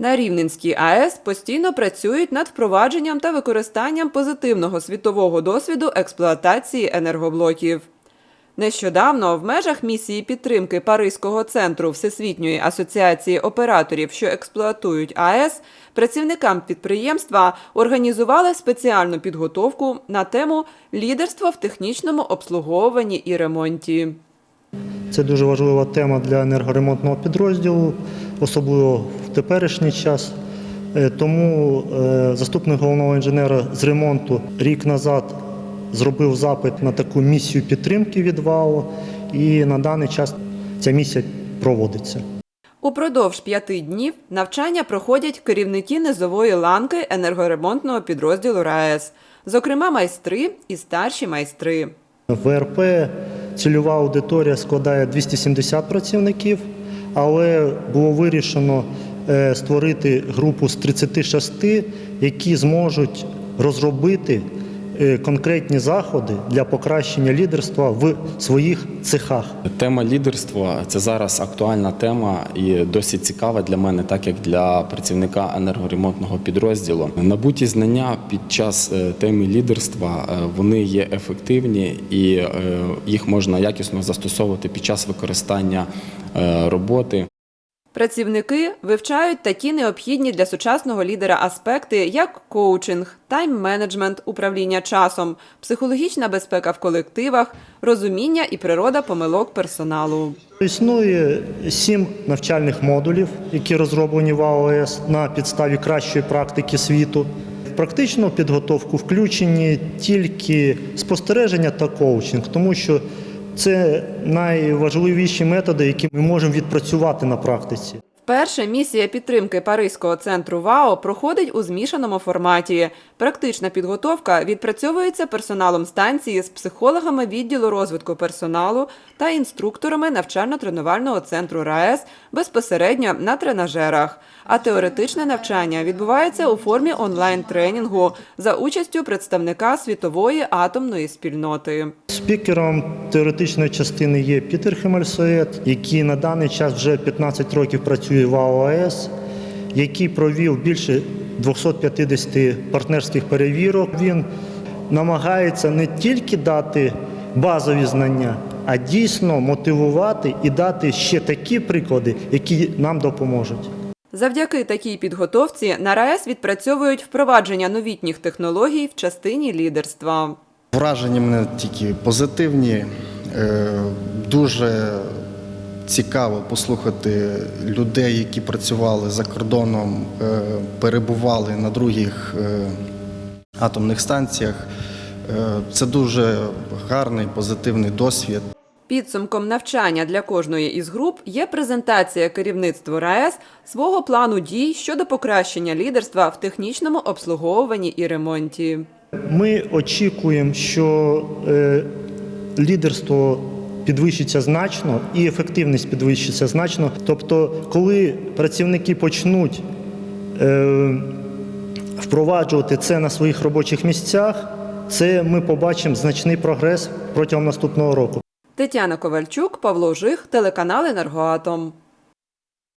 На Рівненській АЕС постійно працюють над впровадженням та використанням позитивного світового досвіду експлуатації енергоблоків. Нещодавно в межах місії підтримки Паризького центру Всесвітньої асоціації операторів, що експлуатують АЕС, працівникам підприємства організували спеціальну підготовку на тему лідерство в технічному обслуговуванні і ремонті. Це дуже важлива тема для енергоремонтного підрозділу, особливо в теперішній час. Е, Тому е, заступник головного інженера з ремонту рік назад зробив запит на таку місію підтримки від ВАО, і на даний час ця місія проводиться. Упродовж п'яти днів навчання проходять керівники низової ланки енергоремонтного підрозділу РаЕС, зокрема майстри і старші майстри. ВРП цільова аудиторія складає 270 працівників, але було вирішено е, створити групу з 36, які зможуть розробити конкретні заходи для покращення лідерства в своїх цехах. Тема лідерства це зараз актуальна тема і досить цікава для мене, так як для працівника енергоремонтного підрозділу. Набуті знання під час е, теми лідерства е, вони є ефективні і е, їх можна якісно застосовувати під час використання е, роботи. Працівники вивчають такі необхідні для сучасного лідера аспекти, як коучинг, тайм-менеджмент, управління часом, психологічна безпека в колективах, розуміння і природа помилок персоналу. Існує сім навчальних модулів, які розроблені в АОС на підставі кращої практики світу. Практичну підготовку включені тільки спостереження та коучинг, тому що це найважливіші методи, які ми можемо відпрацювати на практиці. Вперше місія підтримки Паризького центру ВАО проходить у змішаному форматі. Практична підготовка відпрацьовується персоналом станції з психологами відділу розвитку персоналу та інструкторами навчально-тренувального центру РаЕС безпосередньо на тренажерах. А теоретичне навчання відбувається у формі онлайн-тренінгу за участю представника світової атомної спільноти. Спікером теоретичної частини є Пітер Хемельсоєт, який на даний час вже 15 років працює в АОС, який провів більше 250 партнерських перевірок. Він намагається не тільки дати базові знання, а дійсно мотивувати і дати ще такі приклади, які нам допоможуть. Завдяки такій підготовці на РаЕС відпрацьовують впровадження новітніх технологій в частині лідерства. Враження мене тільки позитивні. Е, Дуже цікаво послухати людей, які працювали за кордоном, е, перебували на других е, атомних станціях. Е, Це дуже гарний позитивний досвід. Підсумком навчання для кожної із груп є презентація керівництву РаЕС свого плану дій щодо покращення лідерства в технічному обслуговуванні і ремонті. Ми очікуємо, що лідерство підвищиться значно і ефективність підвищиться значно. Тобто, коли працівники почнуть е, впроваджувати це на своїх робочих місцях, це ми побачимо значний прогрес протягом наступного року. Тетяна Ковальчук, Павло Жих, телеканал Енергоатом.